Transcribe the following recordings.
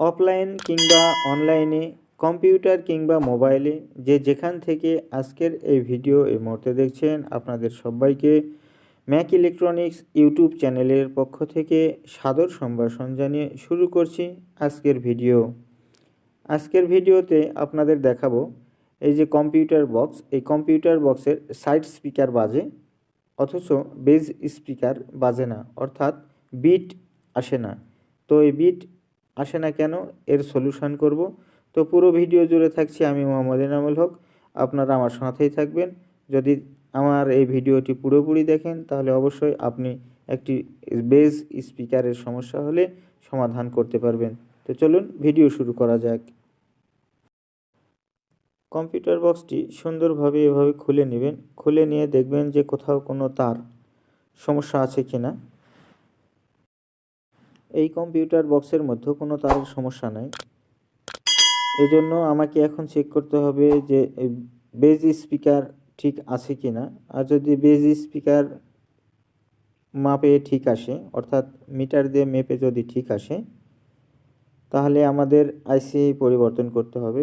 Offline কিংবা অনলাইনে, computer কিংবা মোবাইলে যে যেখান থেকে আজকের এই ভিডিও এই মুহূর্তে দেখছেন, আপনাদের সবাইকে ম্যাক ইলেকট্রনিক্স ইউটিউব চ্যানেলের পক্ষ থেকে সাদর সম্ভাষণ জানিয়ে শুরু করছি আজকের ভিডিও। আজকের ভিডিওতে আপনাদের দেখাবো এই যে কম্পিউটার বক্স, এই কম্পিউটার বক্সের সাইড স্পিকার বাজে, অথচ বেজ স্পিকার বাজে না, অর্থাৎ বিট আসে না। তো এই বিট আসে না কেন, এর সলিউশন করব। তো পুরো ভিডিও জুড়ে থাকছি আমি মোহাম্মদ এনামুল হক। আপনারা আমার সাথেই থাকবেন। যদি আমার এই ভিডিওটি পুরোপুরি দেখেন, তাহলে অবশ্যই আপনি একটি বেজ স্পিকারের সমস্যা হলে সমাধান করতে পারবেন। তো চলুন ভিডিও শুরু করা যাক। কম্পিউটার বক্সটি সুন্দরভাবে এভাবে খুলে নেবেন। খুলে নিয়ে দেখবেন যে কোথাও কোনো তার সমস্যা আছে কি না এই কম্পিউটার বক্সের মধ্যে কোনো তারের সমস্যা নাই। এজন্য আমাকে এখন চেক করতে হবে যে বেজ স্পিকার ঠিক আছে কি না আর যদি বেজ স্পিকার মাপে ঠিক আসে, অর্থাৎ মিটার দিয়ে মেপে যদি ঠিক আসে, তাহলে আমাদের আইসি পরিবর্তন করতে হবে।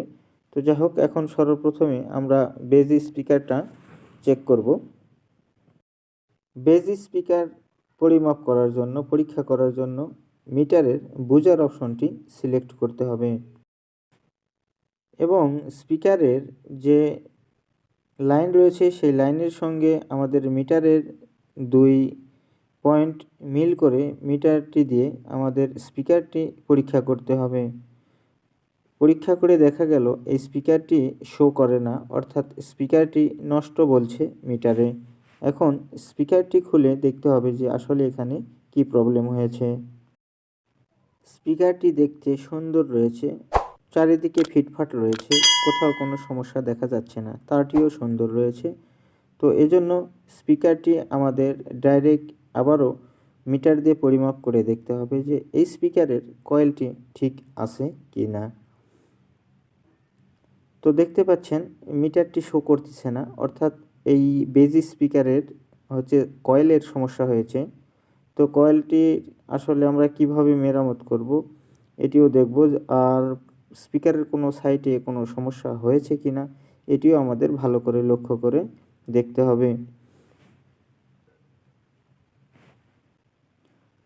তো যাই হোক, এখন সর্বপ্রথমে আমরা বেজ স্পিকারটা চেক করব। বেজ স্পিকার পরিমাপ করার জন্য, পরীক্ষা করার জন্য মিটারের বুজার অপশনটি সিলেক্ট করতে হবে। এবং স্পিকারের যে লাইন রয়েছে, সেই লাইনের সঙ্গে আমাদের মিটারের দুই পয়েন্ট মিল করে মিটারটি দিয়ে আমাদের স্পিকারটি পরীক্ষা করতে হবে। পরীক্ষা করে দেখা গেল, এই স্পিকারটি শো করে না, অর্থাৎ স্পিকারটি নষ্ট বলছে মিটারে। এখন স্পিকারটি খুলে দেখতে হবে যে আসলে এখানে কি প্রবলেম হয়েছে। স্পিকারটি দেখতে সুন্দর রয়েছে, চারিদিকে ফিটফাট রয়েছে, কোথাও কোনো সমস্যা দেখা যাচ্ছে না, তারটিও সুন্দর রয়েছে। তো এজন্য স্পিকারটি আমাদের ডাইরেক্ট আবারও মিটার দিয়ে পরিমাপ করে দেখতে হবে যে এই স্পিকারের কয়েলটি ঠিক আছে কি না। তো দেখতে পাচ্ছেন, মিটারটি শো করতেছে না, অর্থাৎ এই বেজি স্পিকারের হচ্ছে কয়েলের সমস্যা হয়েছে। তো কয়েলটি আসলে আমরা কীভাবে মেরামত করব এটিও দেখব আর স্পিকারের কোনো সাইটে কোনো সমস্যা হয়েছে কি না, এটিও আমাদের ভালো করে লক্ষ্য করে দেখতে হবে।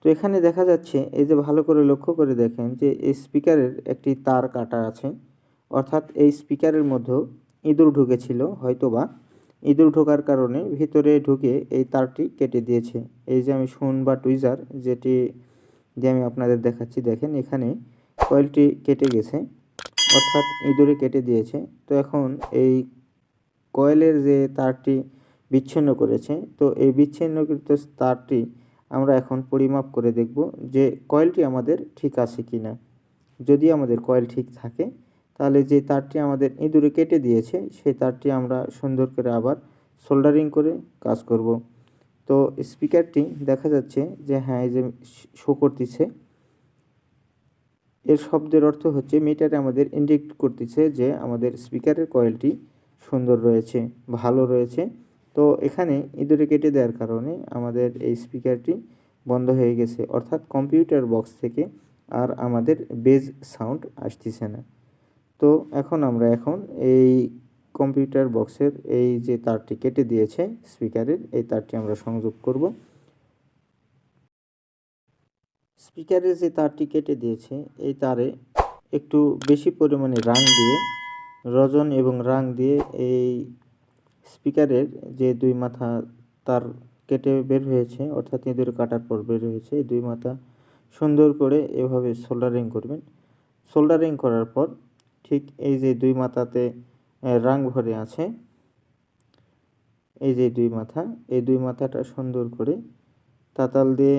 তো এখানে দেখা যাচ্ছে এই যে ভালো করে লক্ষ্য করে দেখেন যে এই স্পিকারের একটি তার কাটা আছে, অর্থাৎ এই স্পিকারের মধ্যেও ইঁদুর ঢুকেছিল হয়তো বা ইঁদুর ঢোকার কারণে ভিতরে ঢুকে এই তারটি কেটে দিয়েছে। এই যে আমি শুন বা টুইজার যেটি যে আমি আপনাদের দেখাচ্ছি, দেখেন এখানে কয়েলটি কেটে গেছে, অর্থাৎ ইঁদুরে কেটে দিয়েছে। তো এখন এই কয়েলের যে তারটি বিচ্ছিন্ন করেছে, তো এই বিচ্ছিন্নকৃত তারটি আমরা এখন পরিমাপ করে দেখব যে কয়েলটি আমাদের ঠিক আছে কি না যদি আমাদের কয়েল ঠিক থাকে তাহলে যে তারটি আমাদের ইঁদুরে কেটে দিয়েছে সেই তারটি আমরা সুন্দর করে আবার সোল্ডারিং করে কাজ করব। তো স্পিকারটি দেখা যাচ্ছে যে হ্যাঁ এই যে শো করতেছে, এর শব্দের অর্থ হচ্ছে মিটারে আমাদের ইন্ডিকেট করতেছে যে আমাদের স্পিকারের কয়েলটি সুন্দর রয়েছে, ভালো রয়েছে। তো এখানে ইঁদুরে কেটে দেওয়ার কারণে আমাদের এই স্পিকারটি বন্ধ হয়ে গেছে, অর্থাৎ কম্পিউটার বক্স থেকে আর আমাদের বেজ সাউন্ড আসতেছে না। তো এখন আমরা এখন এই কম্পিউটার বক্সের এই যে তারটি কেটে দিয়েছে স্পিকারের, এই তারটি আমরা সংযোগ করব। স্পিকারের যে তারটি কেটে দিয়েছে, এই তারে একটু বেশি পরিমাণে রাং দিয়ে, রজন এবং রাং দিয়ে এই স্পিকারের যে দুই মাথা তার কেটে বের হয়েছে, অর্থাৎ ইঁদুর কাটার পর বের হয়েছে, এই দুই মাথা সুন্দর করে এভাবে সোল্ডারিং করবেন। সোল্ডারিং করার পর ঠিক এই যে দুই মাথাতে রাং ভরে আছে, এই যে দুই মাথা, এই দুই মাথাটা সুন্দর করে তাতাল দিয়ে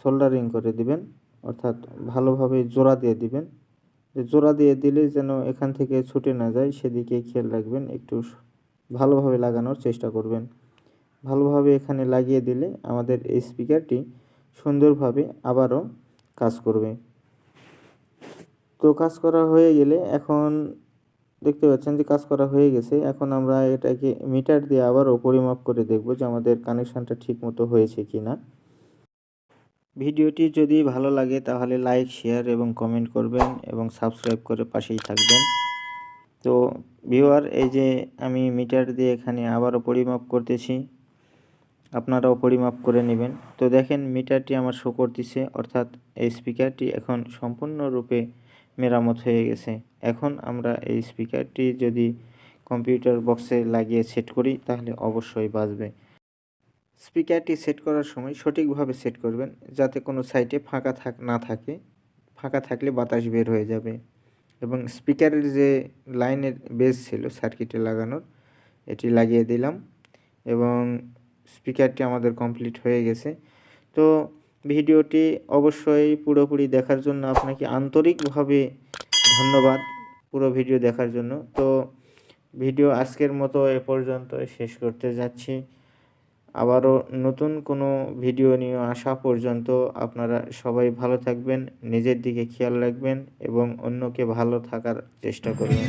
সোল্ডারিং করে দিবেন, অর্থাৎ ভালোভাবে জোড়া দিয়ে দিবেন। জোড়া দিয়ে দিলে যেন এখান থেকে ছুটে না যায়, সেদিকে খেয়াল রাখবেন, একটু ভালোভাবে লাগানোর চেষ্টা করবেন। ভালোভাবে এখানে লাগিয়ে দিলে আমাদের স্পিকারটি সুন্দরভাবে আবারও কাজ করবে। তো কাজ করা হয়ে গেলে এখন দেখতে পাচ্ছেন যে কাজ করা হয়ে গেছে। এখন আমরা এটাকে মিটার দিয়ে আবারও পরিমাপ করে দেখব যে আমাদের কানেকশানটা ঠিক মতো হয়েছে কি না ভিডিওটি যদি ভালো লাগে তাহলে লাইক, শেয়ার এবং কমেন্ট করবেন এবং সাবস্ক্রাইব করে পাশেই থাকবেন। তো ভিউয়ার, এই যে আমি মিটার দিয়ে এখানে আবারও পরিমাপ করতেছি, আপনারাও পরিমাপ করে নেবেন। তো দেখেন মিটারটি আমার শো করতেছে, অর্থাৎ এই স্পিকারটি এখন সম্পূর্ণরূপে মেরামত হয়ে গেছে। এখন আমরা এই স্পিকারটি যদি কম্পিউটার বক্সে লাগিয়ে সেট করি, তাহলে অবশ্যই বাজবে। স্পিকারটি সেট করার সময় সঠিকভাবে সেট করবেন, যাতে কোনো সাইটে ফাঁকা থাক, না থাকে। ফাঁকা থাকলে বাতাস বের হয়ে যাবে। এবং স্পিকারের যে লাইনের বেস ছিল সার্কিটে লাগানোর, এটি লাগিয়ে দিলাম। এবং স্পিকারটি আমাদের কমপ্লিট হয়ে গেছে। তো ভিডিওটি অবশ্যই পুরোপুরি দেখার জন্য আপনাকে আন্তরিকভাবে ধন্যবাদ পুরো ভিডিও দেখার জন্য। তো ভিডিও আজকের মতো এ পর্যন্ত শেষ করতে যাচ্ছি। আবারও নতুন কোনো ভিডিও নিয়ে আসা পর্যন্ত আপনারা সবাই ভালো থাকবেন, নিজের দিকে খেয়াল রাখবেন এবং অন্যকে ভালো থাকার চেষ্টা করবেন।